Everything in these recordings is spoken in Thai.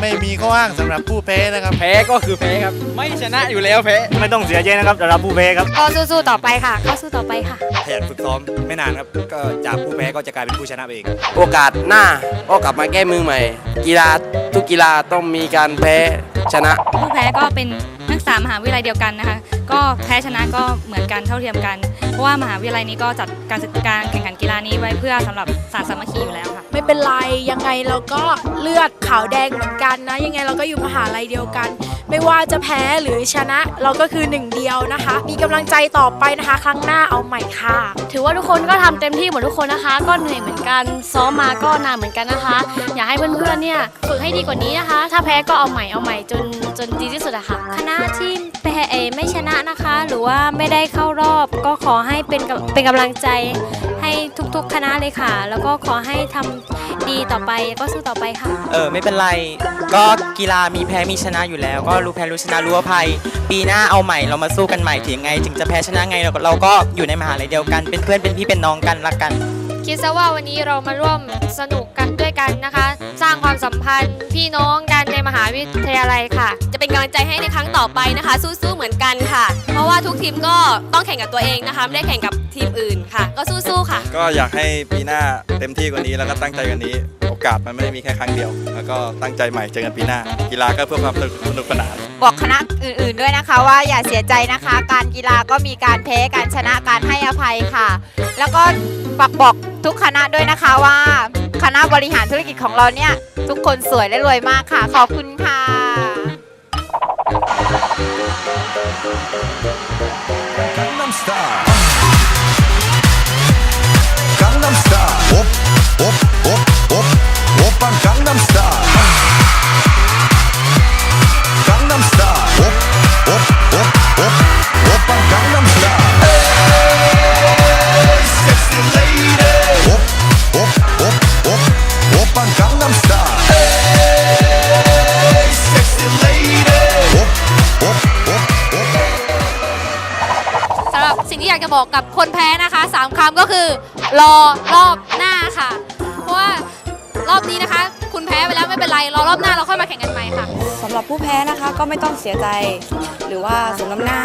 ว้างสำหรับผู้แพ้นะครับ แพ้ก็คือแพ้ครับ ไม่ชนะอยู่แล้วแพ้ ไม่ต้องเสียใจนะครับสำหรับผู้แพ้ครับ ก็สู้ๆต่อไปค่ะ ก็สู้ต่อไปค่ะ ขยันฝึกซ้อมไม่นานครับ ก็จากผู้แพ้ก็จะกลายเป็นผู้ชนะไปเอง โอกาสหน้าก็กลับมาแก้มือใหม่ กีฬาทุกกีฬาต้องมีการแพ้ชนะ ผู้แพ้ก็เป็นนักศึกษามหาวิทยาลัยเดียวกันนะคะ ก็แพ้ชนะก็เหมือนกันเท่าเทียมกัน เพราะว่ามหาวิทยาลัยนี้ก็จัดการศึกการแข่งขันกีฬานี้ไว้เพื่อสำหรับสารสามัคคีอยู่แล้วค่ะ ไม่เป็นไรยังไงเราก็เลือดขาวแดงเหมือนกันนะ ยังไงเราก็อยู่มหาลัยเดียวกัน ไม่ว่าจะแพ้หรือชนะเราก็คือหนึ่งเดียวนะคะ มีกำลังใจต่อไปนะคะ ครั้งหน้าเอาใหม่ค่ะ ถือว่าทุกคนก็ทำเต็มที่หมดทุกคนนะคะ ก็เหนื่อยเหมือนกันซ้อมมาก็นานเหมือนกันนะคะ อยากให้เพื่อนๆเนี่ยฝึกให้ดีกว่านี้นะคะ ถ้าแพ้ก็เอาใหม่เอาใหม่จนจนดีที่สุดอะค่ะ คณะที่แพ้เออไม่ชนะนะคะ หรือว่าไม่ได้เข้ารอบ ก็ขอให้เป็นกำเป็นกำลังใจให้ทุกๆ คณะเลยค่ะ แล้วก็ขอให้ทำดีต่อไปก็สู้ต่อไปค่ะ เออไม่เป็นไร ก็กีฬามีแพ้มีชนะอยู่แล้ว ก็รู้แพ้รู้ชนะรู้อภัย ปีหน้าเอาใหม่เรามาสู้กันใหม่ถึงไง ถึงจะแพ้ชนะไงเราก็เราก็อยู่ในมหาลัยเดียวกัน เป็นเพื่อนเป็นพี่เป็นน้องกันรักกัน คิดซะว่าวันนี้เรามาร่วมสนุกกันด้วยกันนะคะ สร้างความสัมพันธ์พี่น้องกันในมหาวิทยาลัยค่ะ จะเป็นกำลังใจให้ในครั้งต่อไปนะคะ สู้ๆเหมือนกันค่ะ เพราะว่าทุกทีมก็ต้องแข่งกับตัวเองนะคะไม่ได้แข่งกับทีมอื่นค่ะ ก็สู้ๆค่ะ ก็อยากให้ปีหน้าเต็มที่กว่านี้แล้วก็ตั้งใจกว่านี้ โอกาสมันไม่ได้มีแค่ครั้งเดียว แล้วก็ตั้งใจใหม่เจอกันปีหน้า กีฬาก็เพื่อความสนุกสนุกสนานบอกคณะอื่นๆด้วยนะคะ ว่าอย่าเสียใจนะคะ การกีฬาก็มีการแพ้การชนะการให้อภัยค่ะ แล้วก็ฝากบอกทุกคณะด้วยนะคะว่า คณะบริหารธุรกิจของเราเนี่ยทุกคนสวยและรวยมากค่ะ ขอบคุณค่ะ Gangnam Style. Gangnam Style. Op, op, op, op. 오빤 강남 스타일. 강남 스타일. จะบอกกับคนแพ้นะคะสามคำก็คือรอรอบหน้าค่ะ เพราะว่ารอบนี้นะคะ คุณแพ้ไปแล้วไม่เป็นไรรอรอบหน้าเราค่อยมาแข่งกันใหม่ค่ะสำหรับผู้แพ้นะคะก็ไม่ต้องเสียใจ หรือว่าสมน้ำหน้า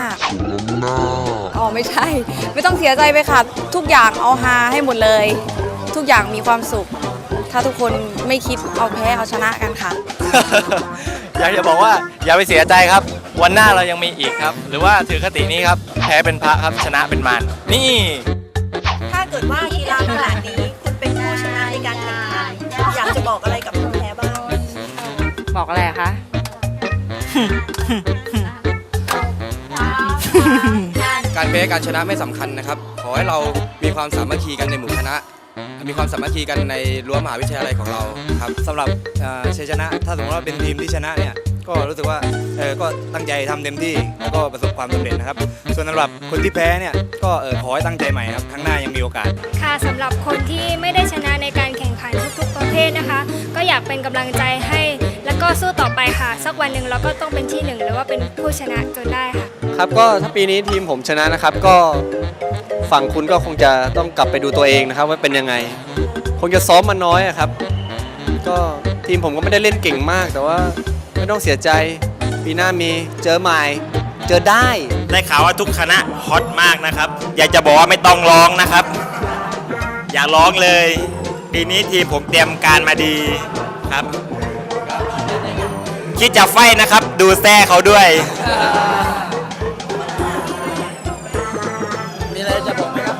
อ๋อไม่ใช่ ไม่ต้องเสียใจไปค่ะ ทุกอย่างเอาฮาให้หมดเลย ทุกอย่างมีความสุข ถ้าทุกคนไม่คิดเอาแพ้เอาชนะกันค่ะ อยากจะบอกว่าอย่าไปเสียใจครับ วันหน้าเรายังมีอีกครับ หรือว่าถือคตินี้ครับ แพ้เป็นพระครับชนะเป็นมารนี่ ถ้าเกิดว่ากีฬาขนาดนี้คุณเป็นผู้ชนะในการแข่งขันอยากจะบอกอะไรกับผู้แพ้บ้างบอกอะไรอะคะ การแพ้การชนะไม่สำคัญนะครับ ขอให้เรามีความสามัคคีกันในหมู่คณะ มีความสามัคคีกันในรั้วมหาวิทยาลัยของเราครับสำหรับเอ่อชัยชนะ ถ้าสมมติว่าเป็นทีมที่ชนะเนี่ย ก็รู้สึกว่าเออก็ตั้งใจทำเต็มที่แล้วก็ประสบความสำเร็จนะครับ ส่วนสำหรับคนที่แพ้เนี่ยก็เออขอให้ตั้งใจใหม่ครับครั้งหน้ายังมีโอกาส ค่ะสำหรับคนที่ไม่ได้ชนะในการแข่งขันทุกๆประเภทนะคะ ก็อยากเป็นกำลังใจให้ แล้วก็สู้ต่อไปค่ะ สักวันหนึ่งเราก็ต้องเป็นที่หนึ่งหรือว่าเป็นผู้ชนะจนได้ค่ะ ครับก็ถ้าปีนี้ทีมผมชนะนะครับก็ฝั่งคุณก็คงจะต้องกลับไปดูตัวเองนะครับ ว่าเป็นยังไง คงจะซ้อมมาน้อยอะครับ ก็ทีมผมก็ไม่ได้เล่นเก่งมากแต่ว่า ไม่ต้องเสียใจ ปีหน้ามีเจอใหม่ เจอได้ ได้ข่าวว่าทุกคณะฮอตมากนะครับ อยากจะบอกว่าไม่ต้องร้องนะครับ อย่าร้องเลย ปีนี้ทีมผมเตรียมการมาดีครับ คิดจะไฟนะครับ ดูแซ่เขาด้วย มีอะไรจะบอกไหมครับ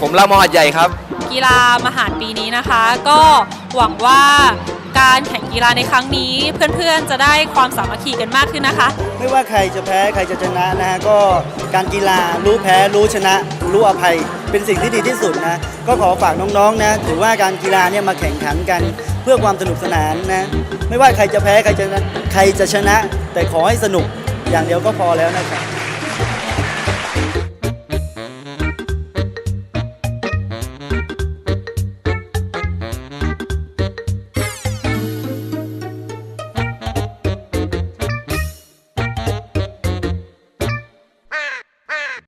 ผมลามอหัดใหญ่ครับ กีฬามหาดปีนี้นะคะ ก็หวังว่า การแข่งกีฬาในครั้งนี้ เพื่อนๆจะได้ความสามัคคีกันมากขึ้นนะคะ ไม่ว่าใครจะแพ้ใครจะชนะนะฮะก็การกีฬารู้แพ้รู้ชนะ รู้อภัย เป็นสิ่งที่ดีที่สุดนะก็ขอฝากน้องๆนะถือว่าการกีฬาเนี่ยมาแข่งขันกัน เพื่อความสนุกสนานนะไม่ว่าใครจะแพ้ใครจะชนะใครจะชนะ แต่ขอให้สนุกอย่างเดียวก็พอแล้วนะครับ